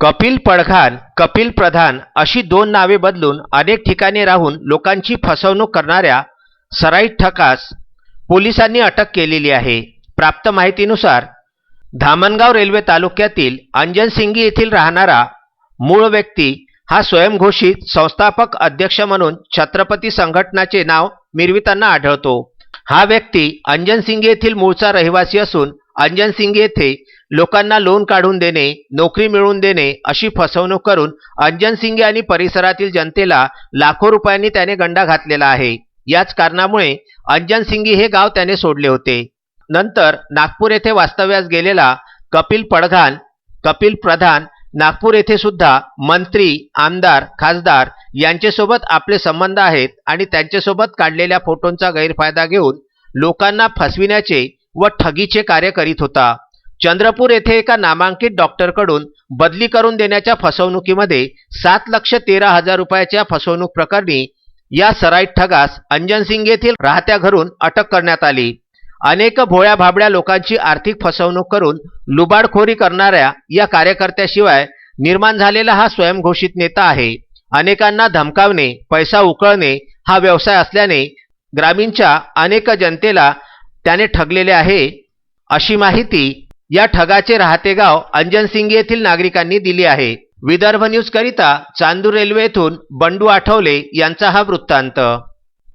कपिल पडघान कपिल प्रधान अशी दोन नावे बदलून अनेक ठिकाणी राहून लोकांची फसवणूक करणाऱ्या सराईत ठकास पोलिसांनी अटक केलेली आहे. प्राप्त माहितीनुसार धामणगाव रेल्वे तालुक्यातील अंजनसिंगी येथील राहणारा मूळ व्यक्ती हा स्वयंघोषित संस्थापक अध्यक्ष म्हणून छत्रपती संघटनाचे नाव मिरविताना आढळतो. हा व्यक्ती अंजनसिंगी येथील मूळचा रहिवासी असून अंजनसिंगी येथे लोकांना लोन काढून देणे नोकरी मिळवून देणे अशी फसवणूक करून अंजनसिंगी आणि परिसरातील जनतेला लाखो रुपयांनी त्याने गंडा घातलेला आहे. याच कारणामुळे अंजनसिंगी हे गाव त्याने सोडले होते. नंतर नागपूर येथे वास्तव्यास गेलेला कपिल पडघान कपिल प्रधान नागपूर येथे सुद्धा मंत्री आमदार खासदार यांच्यासोबत आपले संबंध आहेत आणि त्यांच्यासोबत काढलेल्या फोटोंचा गैरफायदा घेऊन लोकांना फसविण्याचे व ठगीचे कार्य करीत होता. चंद्रपूर येथे एका नामांकित डॉक्टरकडून बदली करून देण्याच्या फसवणुकीमध्ये सात लक्ष तेरा हजार रुपयाच्या फसवणूक प्रकरणी या सराईत ठगास अंजनसिंग येथील राहत्या घरून अटक करण्यात आली. अनेक भोळ्या भाबड्या लोकांची आर्थिक फसवणूक करून लुबाडखोरी करणाऱ्या या कार्यकर्त्याशिवाय निर्माण झालेला हा स्वयंघोषित नेता आहे. अनेकांना धमकावणे पैसा उकळणे हा व्यवसाय असल्याने ग्रामीणच्या अनेक जनतेला त्याने ठगलेले आहे. अशी माहिती या ठगाचे राहते गाव अंजनसिंगी येथील नागरिकांनी दिली आहे. विदर्भ न्यूजकरिता चांदूर रेल्वे येथून बंडू आठवले यांचा हा वृत्तांत.